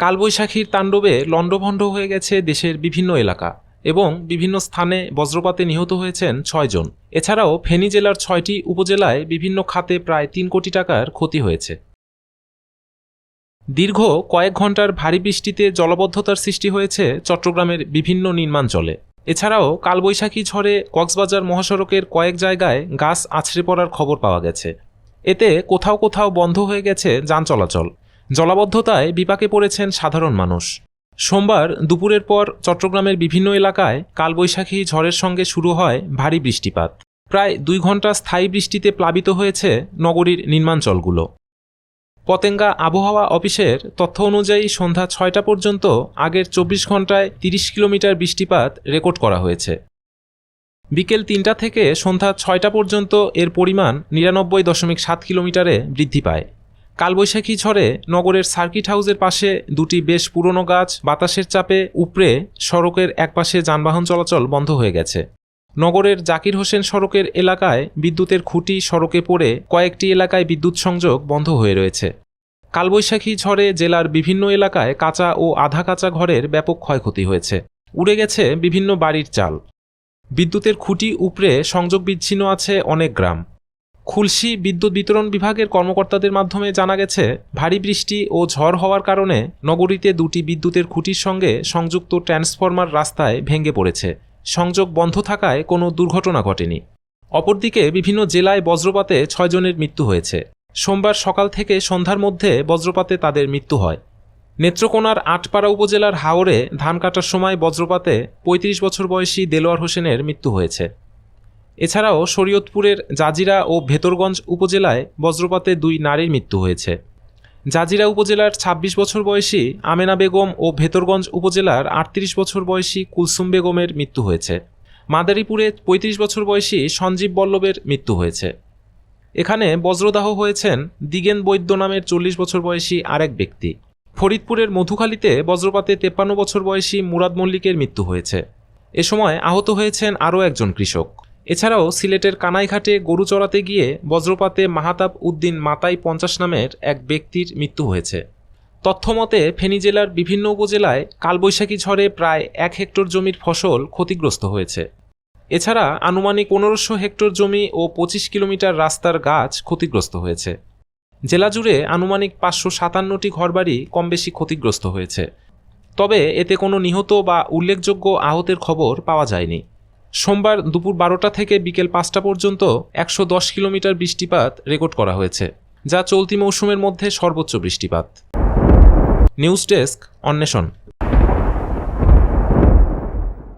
কালবৈশাখীর তাণ্ডবে লণ্ডভণ্ড হয়ে গেছে দেশের বিভিন্ন এলাকা এবং বিভিন্ন স্থানে বজ্রপাতে নিহত হয়েছেন ছয়জন এছাড়াও ফেনী জেলার ছয়টি উপজেলায় বিভিন্ন খাতে প্রায় তিন কোটি টাকার ক্ষতি হয়েছে। দীর্ঘ কয়েক ঘণ্টার ভারী বৃষ্টিতে জলবদ্ধতার সৃষ্টি হয়েছে চট্টগ্রামের বিভিন্ন নির্মাঞ্চলে। এছাড়াও কালবৈশাখী ঝড়ে কক্সবাজার মহাসড়কের কয়েক জায়গায় গাছ আছড়ে পড়ার খবর পাওয়া গেছে। এতে কোথাও কোথাও বন্ধ হয়ে গেছে যান চলাচল। জলাবদ্ধতায় বিপাকে পড়েছেন সাধারণ মানুষ। সোমবার দুপুরের পর চট্টগ্রামের বিভিন্ন এলাকায় কালবৈশাখী ঝড়ের সঙ্গে শুরু হয় ভারী বৃষ্টিপাত। প্রায় দুই ঘণ্টা স্থায়ী বৃষ্টিতে প্লাবিত হয়েছে নগরীর নির্মাঞ্চলগুলো। পতেঙ্গা আবহাওয়া অফিসের তথ্য অনুযায়ী সন্ধ্যা ছয়টা পর্যন্ত আগের চব্বিশ ঘন্টায় তিরিশ কিলোমিটার বৃষ্টিপাত রেকর্ড করা হয়েছে। বিকেল তিনটা থেকে সন্ধ্যা ছয়টা পর্যন্ত এর পরিমাণ নিরানব্বই দশমিক সাত কিলোমিটারে বৃদ্ধি পায়। কালবৈশাখী ঝড়ে নগরের সার্কিট হাউসের পাশে দুটি বেশ পুরনো গাছ বাতাসের চাপে উপড়ে সড়কের একপাশে যানবাহন চলাচল বন্ধ হয়ে গেছে। নগরের জাকির হোসেন সড়কের এলাকায় বিদ্যুতের খুঁটি সড়কে পড়ে কয়েকটি এলাকায় বিদ্যুৎ সংযোগ বন্ধ হয়ে রয়েছে। কালবৈশাখী ঝড়ে জেলার বিভিন্ন এলাকায় কাঁচা ও আধা কাঁচা ঘরের ব্যাপক ক্ষয়ক্ষতি হয়েছে। উড়ে গেছে বিভিন্ন বাড়ির চাল। বিদ্যুতের খুঁটি উপড়ে সংযোগ বিচ্ছিন্ন আছে অনেক গ্রাম। খুলশি বিদ্যুৎ বিতরণ বিভাগের কর্মকর্তাদের মাধ্যমে জানা গেছে, ভারী বৃষ্টি ও ঝড় হওয়ার কারণে নগরীতে দুটি বিদ্যুতের খুঁটির সঙ্গে সংযুক্ত ট্রান্সফরমার রাস্তায় ভেঙে পড়েছে। সংযোগ বন্ধ থাকায় কোনো দুর্ঘটনা ঘটেনি। অপরদিকে বিভিন্ন জেলায় বজ্রপাতে ছয়জনের মৃত্যু হয়েছে। সোমবার সকাল থেকে সন্ধ্যার মধ্যে বজ্রপাতে তাদের মৃত্যু হয়। নেত্রকোনার আটপাড়া উপজেলার হাওরে ধান কাটার সময় বজ্রপাতে ৩৫ বছর বয়সী দেলোয়ার হোসেনের মৃত্যু হয়েছে। এছাড়াও শরীয়তপুরের জাজিরা ও ভেতরগঞ্জ উপজেলায় বজ্রপাতে দুই নারীর মৃত্যু হয়েছে। জাজিরা উপজেলার ২৬ বছর বয়সী আমেনা বেগম ও ভেতরগঞ্জ উপজেলার আটত্রিশ বছর বয়সী কুলসুম বেগমের মৃত্যু হয়েছে। মাদারীপুরে ৩৫ বছর বয়সী সঞ্জীব বল্লভের মৃত্যু হয়েছে। এখানে বজ্রদাহ হয়েছেন দিগেন বৈদ্য নামের চল্লিশ বছর বয়সী আরেক ব্যক্তি। ফরিদপুরের মধুখালীতে বজ্রপাতে তেপ্পান্ন বছর বয়সী মুরাদ মল্লিকের মৃত্যু হয়েছে। এ সময় আহত হয়েছেন আরও একজন কৃষক। এছাড়াও সিলেটের কানাইঘাটে গরু চড়াতে গিয়ে বজ্রপাতে মাহাতাব উদ্দিন মাতাই পঞ্চাশ নামের এক ব্যক্তির মৃত্যু হয়েছে। তথ্যমতে, ফেনী জেলার বিভিন্ন উপজেলায় কালবৈশাখী ঝড়ে প্রায় এক হেক্টর জমির ফসল ক্ষতিগ্রস্ত হয়েছে। এছাড়া আনুমানিক পনেরোশো হেক্টর জমি ও পঁচিশ কিলোমিটার রাস্তার গাছ ক্ষতিগ্রস্ত হয়েছে। জেলা জুড়ে আনুমানিক পাঁচশো সাতান্নটি ঘরবাড়ি কমবেশি ক্ষতিগ্রস্ত হয়েছে। তবে এতে কোনো নিহত বা উল্লেখযোগ্য আহতের খবর পাওয়া যায়নি। সোমবার দুপুর বারোটা থেকে বিকেল পাঁচটা পর্যন্ত একশো দশ কিলোমিটার বৃষ্টিপাত রেকর্ড করা হয়েছে, যা চলতি মৌসুমের মধ্যে সর্বোচ্চ বৃষ্টিপাত। নিউজ ডেস্ক, অন্বেষণ।